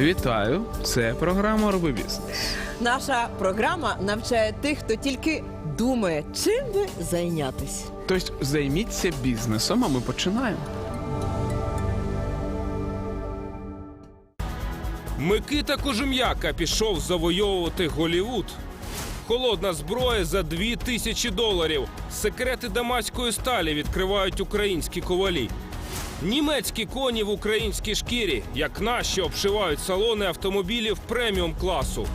Вітаю! Це програма Роби бізнес. Наша програма навчає тих, хто тільки думає, чим би зайнятися. Тобто займіться бізнесом, а ми починаємо. Микита Кожум'яка пішов завойовувати Голівуд. Холодна зброя за дві тисячі доларів. Секрети дамаської сталі відкривають українські ковалі. Німецькі коні в українській шкірі, як наші обшивають салони автомобілів преміум класу.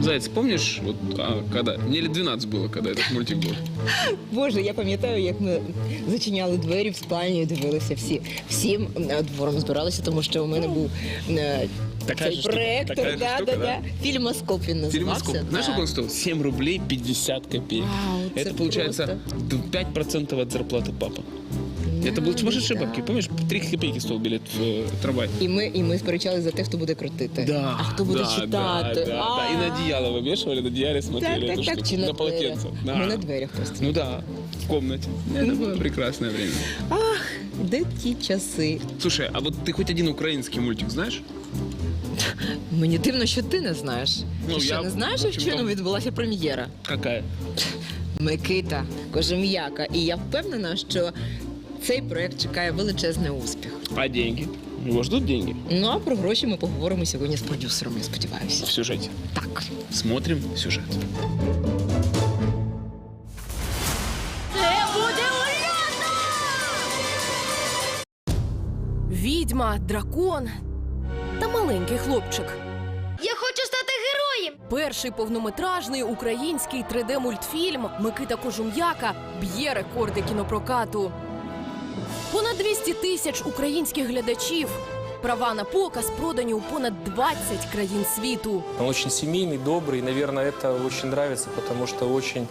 Заяц, помнишь, вот а, когда? Мне лет 12 было, когда этот мультик был. Боже, я пам'ятаю, як ми зачиняли двері в спальні і дивилися всі всім е, двором збиралися, тому що у мене був е, Така цей ж штука, проектор, така ж да, штука, да, да. да. Фільмоскоп він називався. Фильмоскоп. Знаешь, да. сколько он стоил? 7 рублей 50 копеек. Вау, це Это получается 5% от зарплаты папы. Это был сумасшедшие да. бабки. Помнишь, 3 копейки стоил билет в э, трамвай? І ми, і ми сперечалися за те, хто буде крутити. Да, а хто буде да, читати. Да, да, да. И на А. одеяло вывешивали, на одеяле смотрели Так, эту так, так, штуку. чи на, на дверях. полотенце. Да. Ми на дверях просто. Ну да, в комнате. Это было прекрасное время. Ах, де ті часи. Слушай, а вот ты хоть один украинский мультик знаешь? Мені дивно, що ти не знаєш. Ну, ти що, я, не знаєш, в що вчора там- відбулася прем'єра? Какая? Микита Кожем'яка. І я впевнена, що цей проект чекає величезний успіх. А деньги? Его ждут деньги? Ну а про гроші ми поговоримо сьогодні з продюсером, я сподіваюся. В сюжете. Так. Смотрим сюжет. Відьма, дракон та маленький хлопчик. Я хочу стати героєм. Перший повнометражний український 3D-мультфільм Микита Кожум'яка б'є рекорди кінопрокату. Понад 200 тисяч українських глядачів. Права на показ продані у понад 20 країн світу. Он очень семейный, добрый. Наверное, это очень нравится, потому что очень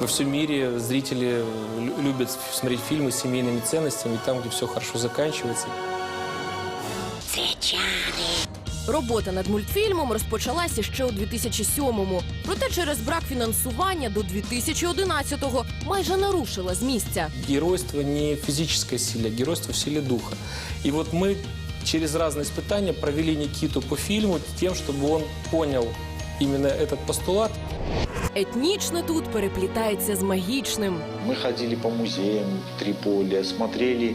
во всем мире зрители лю- любят смотреть фильмы с семейными ценностями, там, где все хорошо заканчивается. Робота над мультфільмом розпочалася ще у 2007-му. Проте через брак фінансування до 2011-го майже нарушила з місця. Геройство не в физической силе, а геройство в силе духа. И вот мы через разные испытания провели Никиту по фильму тем, чтобы он понял именно этот постулат Етнічне тут переплітається з магічним. Мы ходили по музеям Триполи, смотрели э,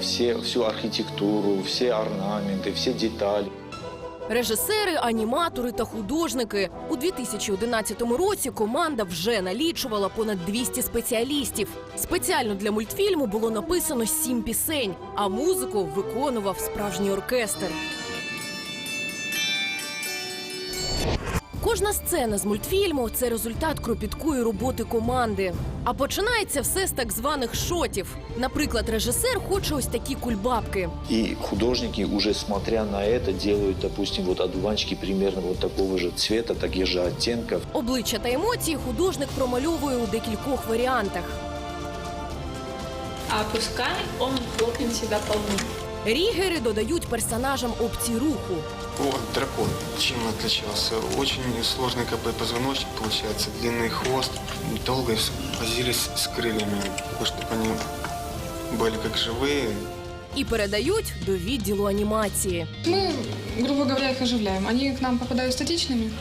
все, всю архітектуру, всі орнаменти, всі деталі. Режисери, аніматори та художники у 2011 році команда вже налічувала понад 200 спеціалістів. Спеціально для мультфільму було написано сім пісень, а музику виконував справжній оркестр. Кожна сцена з мультфільму це результат кропіткої роботи команди. А починається все з так званих шотів. Наприклад, режисер хоче ось такі кульбабки. И художники, уже смотря на это, делают, допустим, вот одуванчики примерно вот такого же цвета, таких же оттенков. Обличчя та емоції художник промальовує у декількох варіантах. А пускай он хлопнет себя по лбу. Рігери додають персонажам опцій руху. Вот дракон. Чем он отличался? Очень сложный КП позвоночник получается, длинный хвост. Долго возились с крыльями, чтобы они были как живые. І передають до відділу анімації. Мы, грубо говоря, их оживляем. Они к нам попадают статичными,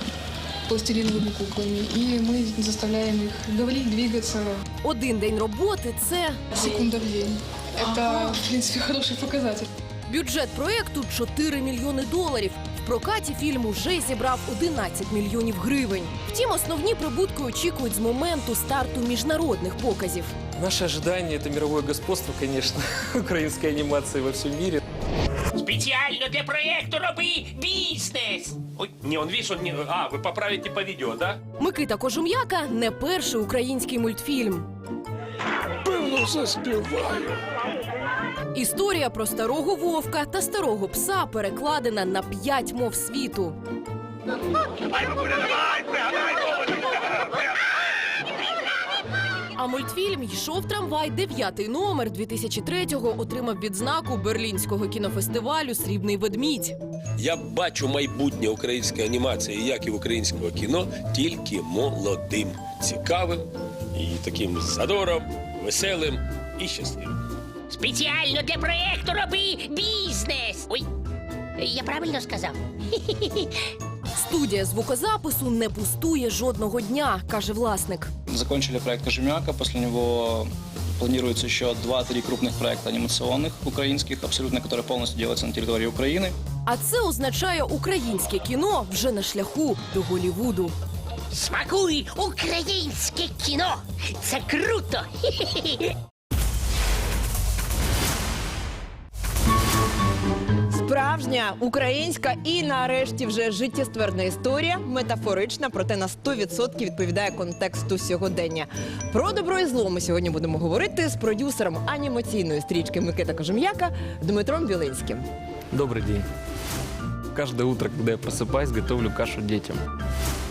пластилиновыми куклами, и мы заставляем их говорить, двигаться Один день роботи це секунда в день. Это, в принципе, хороший показатель. бюджет проекту 4 мільйони доларів. В прокаті фільм уже зібрав 11 мільйонів гривень. Втім, основні прибутки очікують з моменту старту міжнародних показів. Наше ожидание – это мировое господство, конечно, украинской анимации во всем мире. Спеціально для проекту роби бізнес. Ой, не, он видишь, он не... А, вы поправите по видео, да? Микита Кожум'яка не перший український мультфільм. Певно, заспіваю. Історія про старого вовка та старого пса перекладена на п'ять мов світу. А мультфільм йшов трамвай дев'ятий номер 2003-го отримав відзнаку Берлінського кінофестивалю Срібний ведмідь. Я бачу майбутнє української анімації, як і в українського кіно, тільки молодим, цікавим і таким задором, веселим і щасливим. Спеціально для проєкту роби бізнес. Ой, я правильно сказав? Студія звукозапису не пустує жодного дня, каже власник. Закончили проект Кожемяка, после него планируется еще 2-3 крупных проекта анимационных украинских, абсолютно, которые полностью делаются на территории Украины. А це означає українське кіно вже на шляху до Голівуду. Смакуй українське кіно. Це круто. Справжня українська і нарешті вже життєстверна історія, метафорична, проте на 100% відповідає контексту сьогодення. Про добро і зло ми сьогодні будемо говорити з продюсером анімаційної стрічки Микита Кожем'яка Дмитром Білинським. Добрый день. Каждое утро, когда я просыпаюсь, готовлю кашу детям.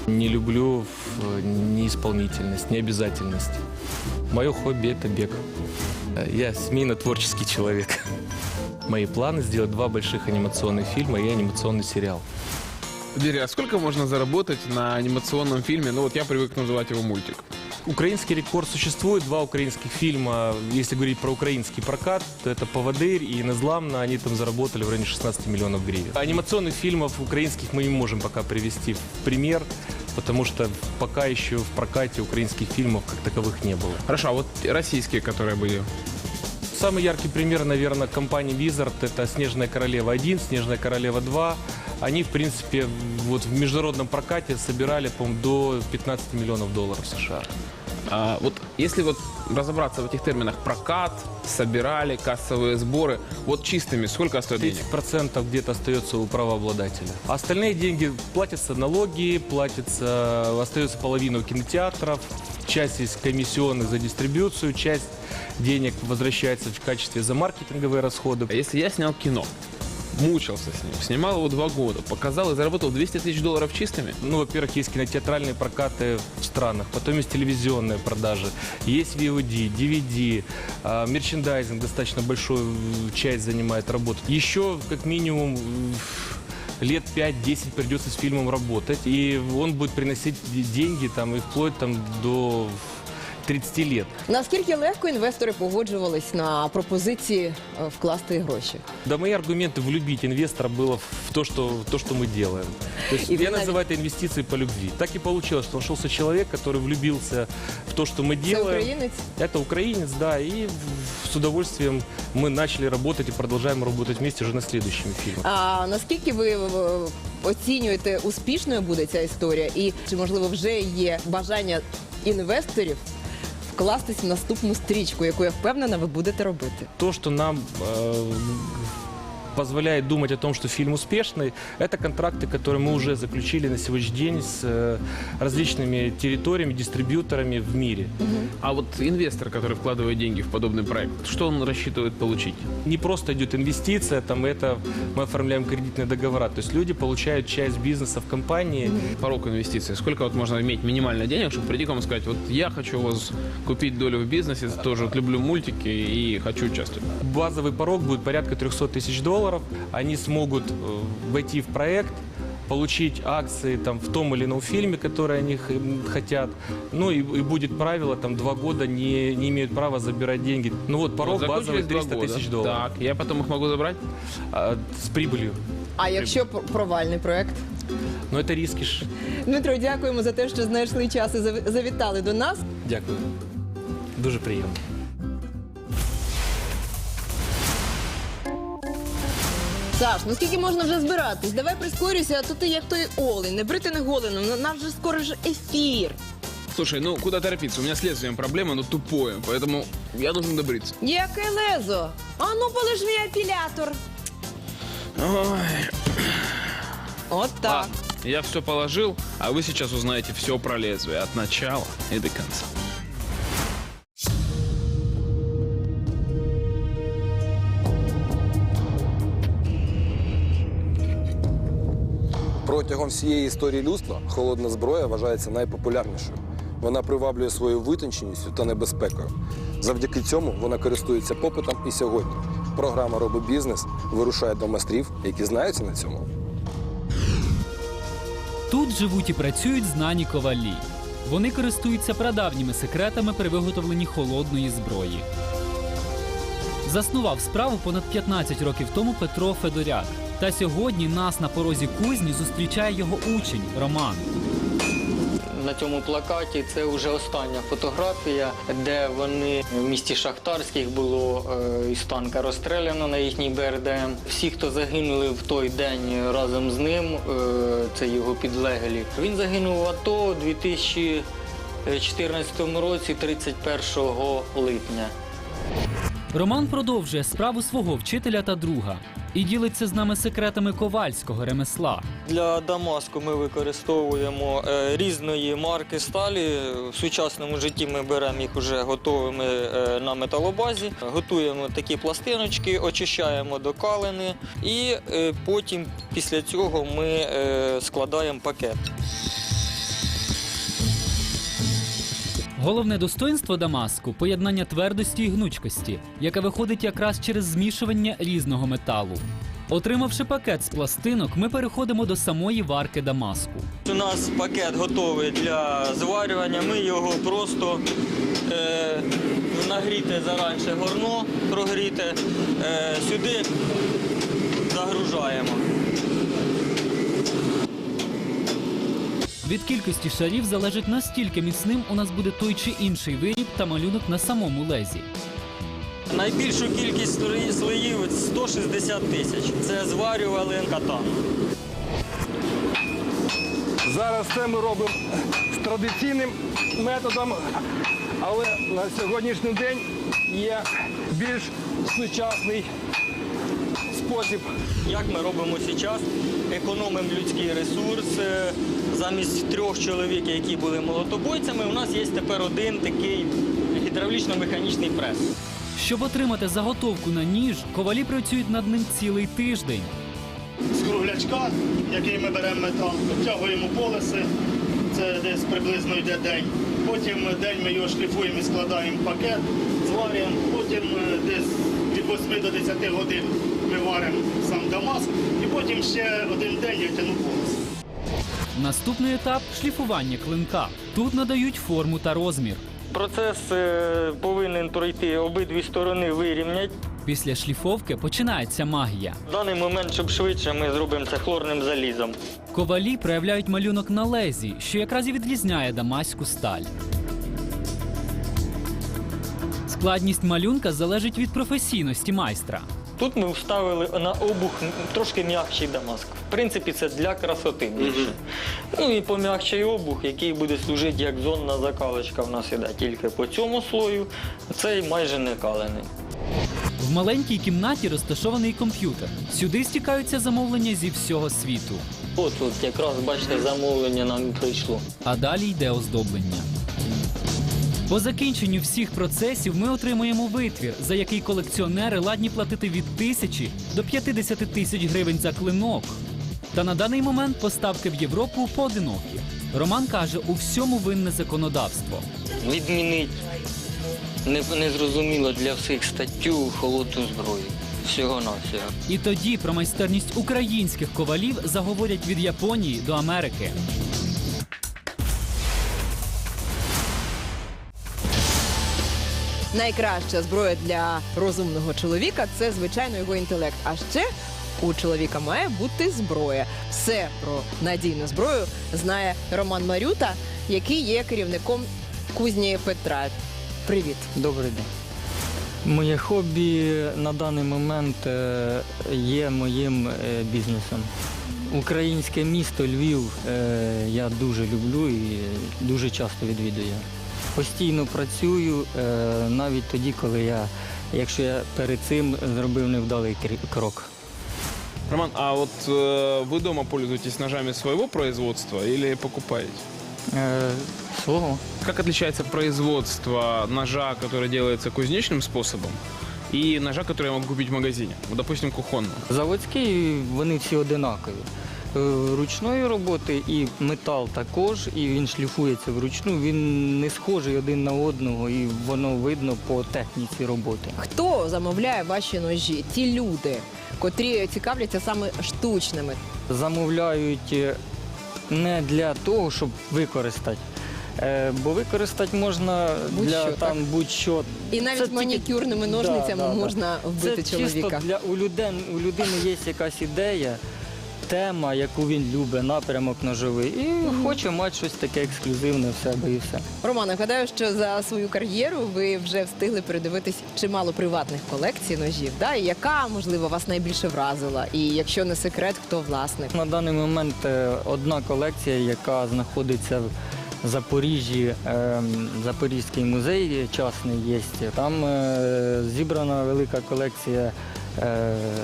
Не люблю э, неисполнительность, необязательность. Мое хобби – это бег. Я семейно-творческий человек. Мои планы – сделать два больших анимационных фильма и анимационный сериал. Дмитрий, а сколько можно заработать на анимационном фильме? Ну вот я привык называть его мультик. Украинский рекорд существует. Два украинских фильма, если говорить про украинский прокат, то это «Поводырь» и «Незламно». Они там заработали в районе 16 миллионов гривен. Анимационных фильмов украинских мы не можем пока привести в пример, потому что пока еще в прокате украинских фильмов как таковых не было. Хорошо, а вот российские, которые были? Самый яркий пример, наверное, компании Wizard – это «Снежная королева-1», «Снежная королева-2». Они, в принципе, вот в международном прокате собирали, по-моему, до 15 миллионов долларов США. А, вот если вот разобраться в этих терминах прокат, собирали, кассовые сборы, вот чистыми сколько стоит денег? 30% где-то остается у правообладателя. А остальные деньги платятся налоги, платятся, остается половина у кинотеатров, часть из комиссионных за дистрибьюцию, часть денег возвращается в качестве за маркетинговые расходы. А если я снял кино, мучился с ним, снимал его два года, показал и заработал 200 тысяч долларов чистыми? Ну, во-первых, есть кинотеатральные прокаты в странах, потом есть телевизионные продажи, есть VOD, DVD, а, мерчендайзинг достаточно большую м, часть занимает работы. Еще, как минимум, м, лет 5-10 придется с фильмом работать, и он будет приносить де- деньги там и вплоть там до 30 лет. Наскільки легко інвестори погоджувались на пропозиції е, вкласти гроші? Да, мои аргументы влюбить инвестора было в то, что, то, что мы делаем. То есть И вы я навіть- называю это инвестиции по любви. Так и получилось, что нашелся человек, который влюбился в то, что мы Це делаем. українець? Это украинец, да, и в- с удовольствием мы начали работать и продолжаем работать вместе уже над следующими фильмами. А наскільки ви е, оцінюєте успішною буде ця історія? І чи можливо вже є бажання інвесторів вкластись в наступну стрічку, яку я впевнена, ви будете робити? То, что нам э, позволяет думать о том, что фильм успешный, это контракты, которые мы уже заключили на сегодняшний день с э, различными территориями, дистрибьюторами в мире. А вот инвестор, который вкладывает деньги в подобный проект, что он рассчитывает получить? Не просто идет инвестиция, там это мы оформляем кредитные договора. То есть люди получают часть бизнеса в компании. Порог инвестиций. Сколько вот можно иметь минимально денег, чтобы прийти к вам и сказать, вот я хочу у вас купить долю в бизнесе, тоже вот люблю мультики и хочу участвовать. Базовый порог будет порядка 300 тысяч долларов. Они смогут э, войти в проект, получить акции там, в том или ином фильме, который они х- м, хотят. Ну и, и будет правило, там два года не, не имеют права забирать деньги. Ну вот порог Вот базовый закончились два 300 года. тысяч долларов. Так, я потом их могу забрать? А, с прибылью. А якщо пр- провальний проект? Но это риски ж. Дмитро, дякуємо за те, що знайшли час і зав- завітали до нас. Дякую. Дуже приємно. Саш, ну скільки можна вже збиратись? Давай прискорюйся, а то ти як той олень, не брити не голеним. Ну, Нам же скоро ж ефір. Слушай, ну куда торопиться? У меня с лезвием проблема, но тупое, поэтому я должен добриться. Яке лезо? А ну полиш мій апілятор. Ой. От так. Ладно, я все положил, а вы сейчас узнаете все про лезвие от начала и до конца. Протягом всієї історії людства холодна зброя вважається найпопулярнішою. Вона приваблює своєю витонченістю та небезпекою. Завдяки цьому вона користується попитом і сьогодні. Програма «Роби бізнес вирушає до майстрів, які знаються на цьому. Тут живуть і працюють знані ковалі. Вони користуються прадавніми секретами при виготовленні холодної зброї. Заснував справу понад 15 років тому Петро Федоряк. Та сьогодні нас на порозі кузні зустрічає його учень Роман. На цьому плакаті це вже остання фотографія, де вони в місті Шахтарських було е, із танка розстріляно на їхній БРДМ. Всі, хто загинули в той день разом з ним, е, це його підлеглі. Він загинув в АТО у 2014 році, 31 липня. Роман продовжує справу свого вчителя та друга і ділиться з нами секретами ковальського ремесла. Для Дамаску ми використовуємо е, різної марки сталі. В сучасному житті ми беремо їх вже готовими е, на металобазі, готуємо такі пластиночки, очищаємо до калини і е, потім після цього ми е, складаємо пакет. Головне достоинство Дамаску поєднання твердості і гнучкості, яке виходить якраз через змішування різного металу. Отримавши пакет з пластинок, ми переходимо до самої варки Дамаску. У нас пакет готовий для зварювання. Ми його просто е, нагріте заранше горно, прогріте, е, сюди загружаємо. Від кількості шарів залежить настільки міцним у нас буде той чи інший виріб та малюнок на самому лезі. Найбільшу кількість слої- слоїв 160 тисяч. Це зварювали катан. Зараз це ми робимо з традиційним методом, але на сьогоднішній день є більш сучасний спосіб. Як ми робимо зараз? Економимо людський ресурс. Е, Замість трьох чоловік, які були молотобойцями, у нас є тепер один такий гідравлічно-механічний прес. Щоб отримати заготовку на ніж, ковалі працюють над ним цілий тиждень. з круглячка, який ми беремо метал, обтягуємо полоси, це десь приблизно йде день. Потім день ми його шліфуємо і складаємо в пакет, зварюємо, потім е, десь від 8 до 10 годин ми варимо сам Дамаск, і потім ще один день я тяну полоси. Наступний етап шліфування клинка. Тут надають форму та розмір. Процес е, повинен пройти обидві сторони вирівнять. Після шліфовки починається магія. В даний момент, щоб швидше, ми зробимо це хлорним залізом. Ковалі проявляють малюнок на лезі, що якраз і відрізняє дамаську сталь. Складність малюнка залежить від професійності майстра. Тут ми вставили на обух трошки м'якший дамаск. В принципі, це для красоти більше. Ну і пом'якший обух, який буде служити як зонна закалочка. В нас іде тільки по цьому слою. Цей майже не калений. В маленькій кімнаті розташований комп'ютер. Сюди стікаються замовлення зі всього світу. От, от якраз бачите, замовлення нам прийшло. А далі йде оздоблення. По закінченню всіх процесів ми отримуємо витвір, за який колекціонери ладні платити від тисячі до 50 тисяч гривень за клинок. Та на даний момент поставки в Європу поодинокі. Роман каже, у всьому винне законодавство. Відмінить не- незрозуміло для всіх статтю холодну зброю. Всього навсього І тоді про майстерність українських ковалів заговорять від Японії до Америки. Найкраща зброя для розумного чоловіка це звичайно його інтелект. А ще у чоловіка має бути зброя. Все про надійну зброю знає Роман Марюта, який є керівником кузні Петра. Привіт. Добрий день. Моє хобі на даний момент е, є моїм е, бізнесом. Українське місто Львів е, я дуже люблю і дуже часто відвідую Постійно працюю е, навіть тоді, коли я, якщо я перед цим зробив невдалий крі- крок. Роман, а вот э, вы дома пользуетесь ножами своего производства или покупаете? Э, своего. Как отличается производство ножа, который делается кузнечным способом, и ножа, который я могу купить в магазине? Вот, допустим, кухонного. Заводські вони всі одинакові. Е, Ручної роботи і метал також, і він шліфується вручну. Він не схожий один на одного, і воно видно по техніці роботи. Хто замовляє ваші ножі? Ті люди, котрі цікавляться саме штучними. Замовляють е, не для того, щоб використати. Е, бо використати можна Будь-що, для так? там будь-що. І навіть Це тільки- манікюрними ножницями Да, да, да. можна вбити Це чоловіка. чисто для у людини, у людини є якась ідея, тема, яку він любить, напрямок ножовий, і хоче мати щось таке ексклюзивне в себе і все. Романе, гадаю, що за свою кар'єру ви вже встигли передивитись чимало приватних колекцій ножів. Да? І яка, можливо, вас найбільше вразила? І якщо не секрет, хто власник? На даний момент е, одна колекція, яка знаходиться в Запоріжжі, ем, Запорізький музей частний є. Там е, зібрана велика колекція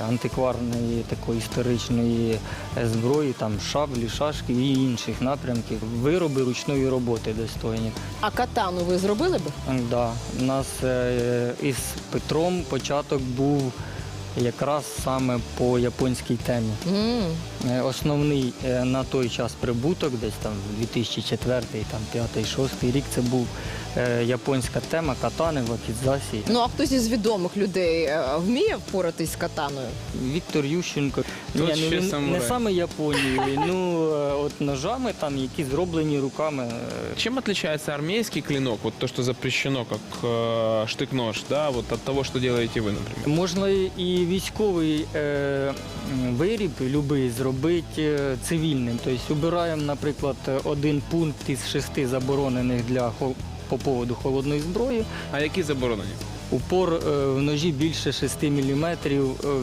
антикварної такої історичної е, зброї, там шаблі, шашки і інших напрямків. Вироби ручної роботи достойні. А катану ви зробили би? Да. У нас е, із Петром початок був якраз саме по японській темі. Mm. Основний е, на той час прибуток, десь там 2004, там 5 6 рік, це був е, японська тема катани в Акідзасі. Ну а хтось із відомих людей вміє впоратись з катаною? Віктор Ющенко. Тут Ні, ще не, він не саме Японією, ну от ножами там, які зроблені руками. е, Чем отличается армейский клинок, вот то, что запрещено как э, штык-нож, да, вот от того, что делаете вы, например? Можна і військовий е, м, виріб любий зробити е, цивільним. Тобто обираємо, наприклад, один пункт із шести заборонених для хо- по поводу холодної зброї. А які заборонені? Упор е, в ножі більше 6 мм,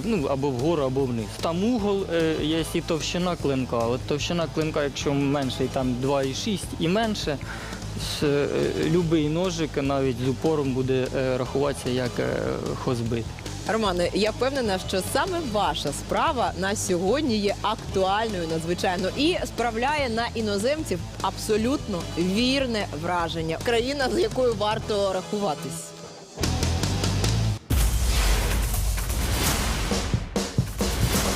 ну або вгору, або вниз. Там угол е, є і товщина клинка. От товщина клинка, якщо менший, там 2,6 і менше. е, Любий ножик навіть з упором буде е, рахуватися як е, хозбит. Романе, я впевнена, що саме ваша справа на сьогодні є актуальною надзвичайно і справляє на іноземців абсолютно вірне враження. Країна, з якою варто рахуватись.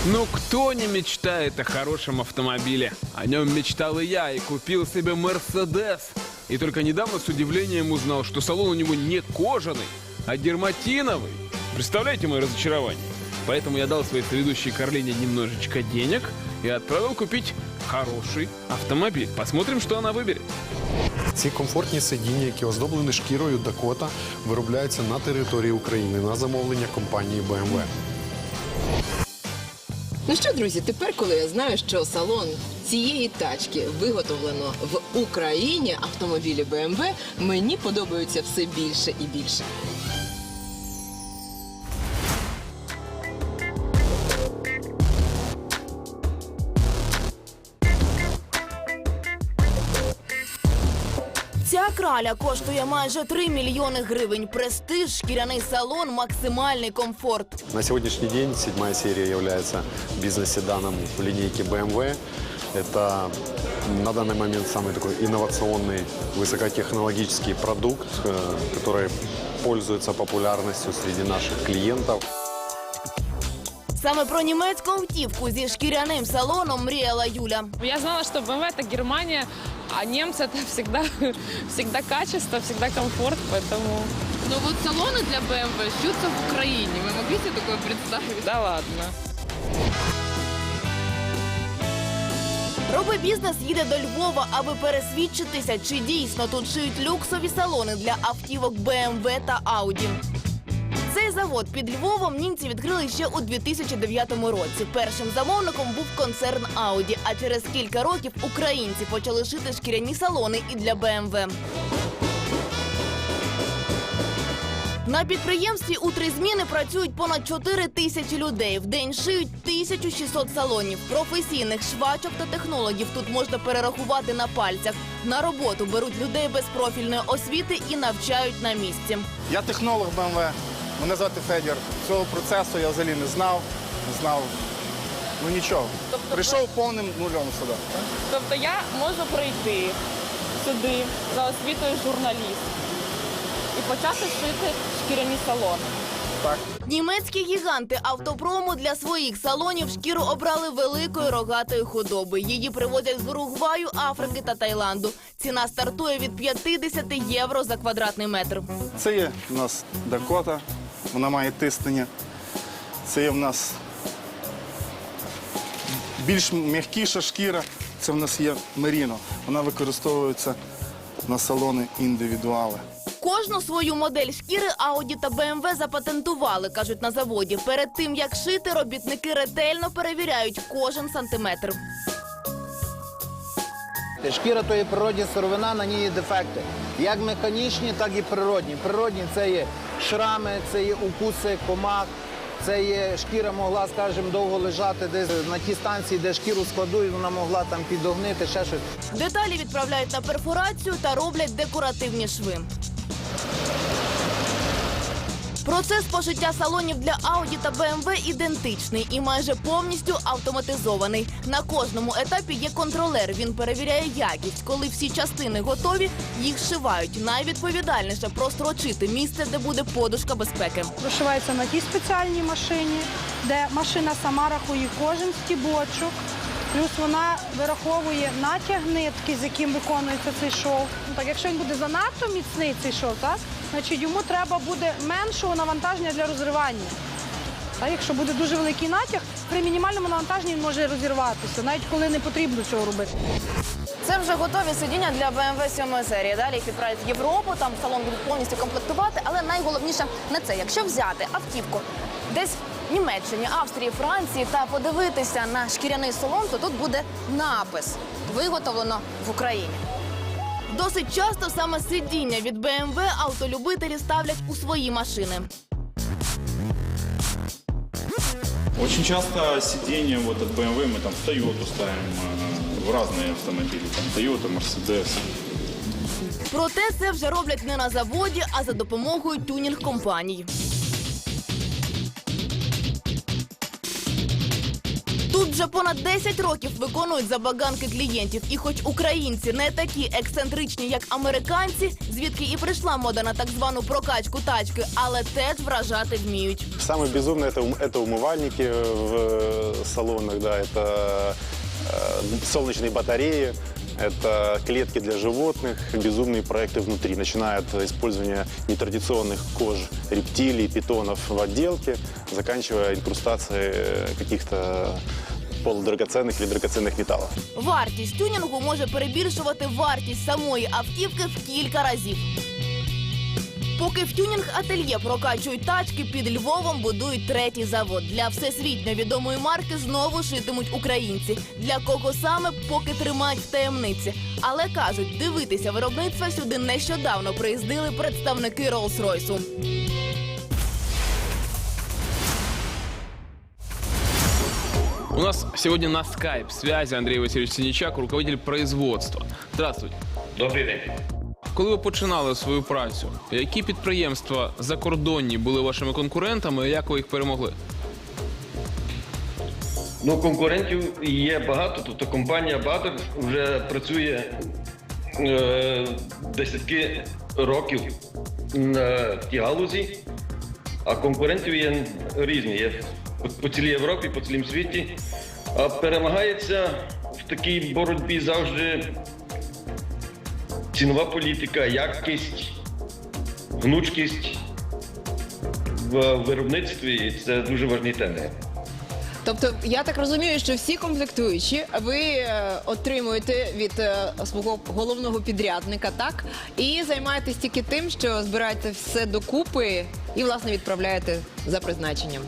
Ну, кто не мечтает о хорошем автомобиле? О нем мечтал и я, и купил себе Мерседес. И только недавно с удивлением узнал, что салон у него не кожаный, а дерматиновый. Представляете мое разочарование? Поэтому я дал своей соведущей Карлине немножечко денег и отправил купить хороший автомобиль. Посмотрим, что она выберет. Ці комфортні сидіння, які оздоблені шкірою Дакота, виробляються на території України на замовлення компанії BMW. Ну що, друзі, тепер, коли я знаю, що салон цієї тачки виготовлено в Україні, автомобілі BMW, мені подобаються все більше і більше. краля коштує майже 3 мільйони гривень. Престиж, шкіряний салон, максимальний комфорт. На сегодняшний день седьмая серия является бизнес-седаном в линейке BMW. Это на данный момент самый такой инновационный, высокотехнологический продукт, э, который пользуется популярностью среди наших клиентов. Саме про німецьку автівку зі шкіряним салоном мріяла Юля. Я знала, что BMW это Германия, а немцы это всегда, всегда качество, всегда комфорт, поэтому... Но вот салоны для BMW шьются в Украине. Вы могли себе такое представить? Да ладно. Роби бізнес їде до Львова, аби пересвідчитися, чи дійсно тут шиють люксові салони для автівок BMW та Audi. Цей завод під Львовом німці відкрили ще у 2009 році. Першим замовником був концерн Audi, а через кілька років українці почали шити шкіряні салони і для BMW. На підприємстві у три зміни працюють понад 4 тисячі людей. В день шиють 1600 салонів. Професійних швачок та технологів тут можна перерахувати на пальцях. На роботу беруть людей без профільної освіти і навчають на місці. Я технолог БМВ. Мене звати Федір. Цього процесу я взагалі не знав. Не знав. Ну нічого. Тобто Прийшов повним нульом сюди. Тобто я можу прийти сюди за освітою журналіст і почати шити шкіряні салони. Так. Німецькі гіганти автопрому для своїх салонів шкіру обрали великої рогатої худоби. Її привозять з Уругваю, Африки та Таїланду. Ціна стартує від 50 євро за квадратний метр. Це є у нас Дакота. Вона має тиснення. Це є в нас більш м'якіша шкіра. Це в нас є Меріно. Вона використовується на салони індивідуали. Кожну свою модель шкіри Audi та BMW запатентували, кажуть на заводі. Перед тим як шити, робітники ретельно перевіряють кожен сантиметр. Шкіра то є природня сировина, на ній є дефекти. Як механічні, так і природні. Природні це є шрами, це є укуси, комах, це є шкіра могла, скажімо, довго лежати десь на тій станції, де шкіру складують, вона могла там підогнити, ще щось. Деталі відправляють на перфорацію та роблять декоративні шви. Процес пошиття салонів для Audi та BMW ідентичний і майже повністю автоматизований. На кожному етапі є контролер. Він перевіряє якість. Коли всі частини готові, їх шивають. Найвідповідальніше прострочити місце, де буде подушка безпеки. Прошивається на тій спеціальній машині, де машина сама рахує кожен стібочок. Плюс вона вираховує натяг нитки, з яким виконується цей шов. Ну, так, якщо він буде занадто міцний цей шов, так, значить йому треба буде меншого навантаження для розривання. А якщо буде дуже великий натяг, при мінімальному навантаженні він може розірватися, навіть коли не потрібно цього робити. Це вже готові сидіння для BMW 7 серії. Далі їх відправлять в Європу, там салон будуть повністю комплектувати. Але найголовніше не це. Якщо взяти автівку десь в Німеччині, Австрії, Франції та подивитися на шкіряний салон, то тут буде напис виготовлено в Україні. Досить часто саме сидіння від BMW автолюбителі ставлять у свої машини. Очень часто сиденье вот от BMW мы там в Toyota ставим, э, в разные автомобили, там Toyota, Mercedes. Проте це вже роблять не на заводі, а за допомогою тюнінг компаній. Тут вже понад 10 років виконують забаганки клієнтів. І хоч українці не такі ексцентричні, як американці, звідки і прийшла мода на так звану прокачку тачки, але теж вражати вміють. Самое безумное это, ум- это умывальники в э, салонах, да, это э, солнечные батареи, это клетки для животных, безумные проекты внутри, начиная от использования нетрадиционных кож рептилий, питонов в отделке, заканчивая инкрустацией э, каких-то полудрагоценных или драгоценных металлов. Вартість тюнінгу може перебільшувати вартість самої автівки в кілька разів. Поки в тюнінг ательє прокачують тачки, під Львовом будують третій завод. Для всесвітньо відомої марки знову шитимуть українці. Для кого саме поки тримають в таємниці. Але кажуть, дивитися виробництва сюди нещодавно приїздили представники Роллс-Ройсу. У нас сегодня на скайп связи Андрей Васильевич Синичак, руководитель производства. Здравствуйте. Добрий день. Коли ви починали свою працю, які підприємства закордонні були вашими конкурентами і як ви їх перемогли? Ну, конкурентів є багато. Тобто компанія Бадер вже працює е, десятки років на тій галузі, а конкурентів є різні. Є по цілій Європі, по цілім світі. Перемагається в такій боротьбі завжди цінова політика, якість, гнучкість в виробництві. І це дуже важні теми. Тобто, я так розумію, що всі комплектуючі ви е, отримуєте від е, свого головного підрядника, так? І займаєтесь тільки тим, що збираєте все докупи і, власне, відправляєте за призначенням.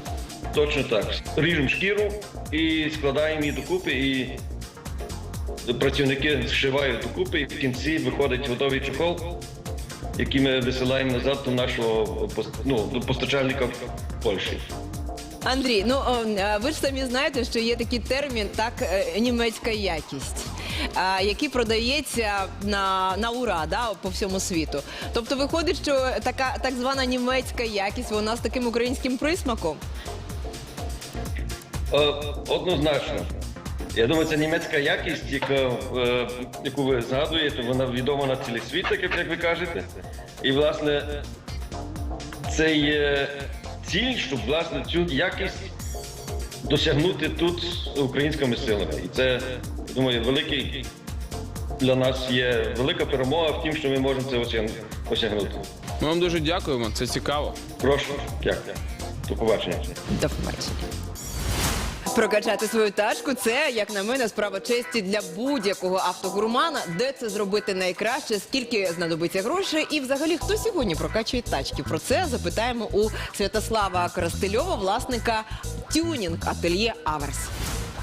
Точно так. Ріжемо шкіру і складаємо її докупи, і працівники зшивають докупи, і в кінці виходить готовий чохол, який ми висилаємо назад до нашого ну, до постачальника в Польщі. Андрій, ну ви ж самі знаєте, що є такий термін, так, е, німецька якість. Який продається на, на ура да, по всьому світу. Тобто виходить, що така так звана німецька якість, вона з таким українським присмаком. Е, Однозначно. Я думаю, це німецька якість, яка, е, яку ви згадуєте, вона відома на цілий світ, так як як ви кажете. І, власне, це є ціль, щоб власне цю якість досягнути тут українськими силами. І це, я думаю, великий для нас є велика перемога в тім, що ми можемо це осягнути. Ми вам дуже дякуємо, це цікаво. Прошу, дякую. До побачення. До побачення. Прокачати свою тачку це, як на мене, справа честі для будь-якого автогурмана. Де це зробити найкраще, скільки знадобиться грошей, і взагалі хто сьогодні прокачує тачки? Про це запитаємо у Святослава Крастильова, власника тюнінг ательє Аверс.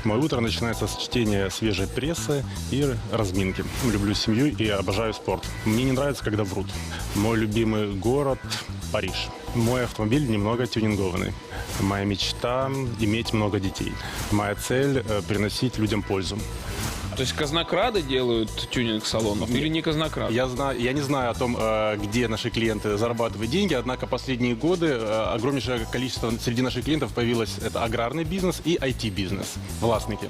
Мое утро начинается с чтения свежей прессы и разминки. Люблю семью и обожаю спорт. Мне не нравится, когда врут. Мой любимый город – Париж. Мой автомобиль немного тюнингованный. Моя мечта – иметь много детей. Моя цель э, – приносить людям пользу. То есть казнокрады делают тюнинг салонов или не казнокрады? Я, знаю, я не знаю о том, э, где наши клиенты зарабатывают деньги, однако последние годы э, огромнейшее количество среди наших клиентов появилось это аграрный бизнес и IT-бизнес, властники.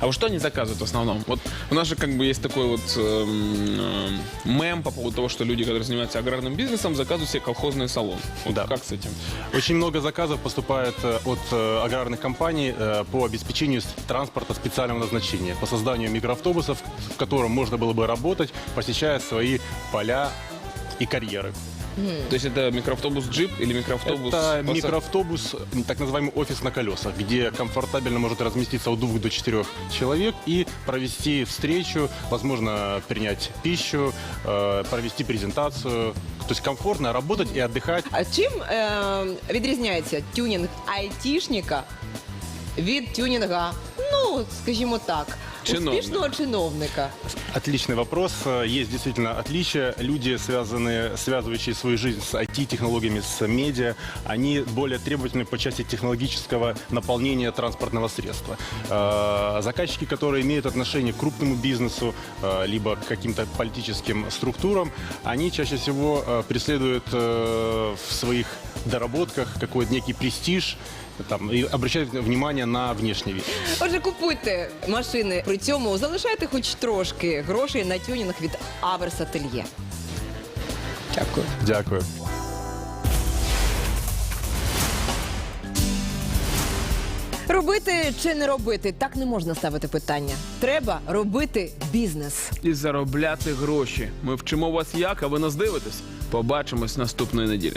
А вот что они заказывают в основном? Вот у нас же как бы есть такой вот эм, э, мем по поводу того, что люди, которые занимаются аграрным бизнесом, заказывают себе колхозный салон. Вот Да. как с этим? Очень много заказов поступает э, от э, аграрных компаний э, по обеспечению транспорта специального назначения, по созданию микроавтобусов, в котором можно было бы работать, посещая свои поля и карьеры. То есть это микроавтобус джип или микроавтобус? Это пассаж- микроавтобус, м, так называемый офис на колесах, где комфортабельно может разместиться от двух до четырех человек и провести встречу, возможно, принять пищу, э, провести презентацию. То есть комфортно работать и отдыхать. А чим е, відрізняється тюнінг айтішника від тюнінга, ну скажімо так, Чиновника. успішного чиновника? Отличный вопрос. Э, Есть действительно отличия. Люди, связанные, связывающие свою жизнь с IT-технологиями, с медиа, они более требовательны по части технологического наполнения транспортного средства. Э, Заказчики, которые имеют отношение к крупному бизнесу, э, либо к каким-то политическим структурам, они чаще всего э, преследуют э, в своих доработках какой-то некий престиж, там, и обращают внимание на внешний вид. Отже, купуйте машини. При цьому залишайте хоч трошки грошей на тюнінг від Аверс Ательє. Дякую. Дякую. Робити чи не робити? Так не можна ставити питання. Треба робити бізнес. І заробляти гроші. Ми вчимо вас як, а ви нас дивитесь. Побачимось наступної неділі.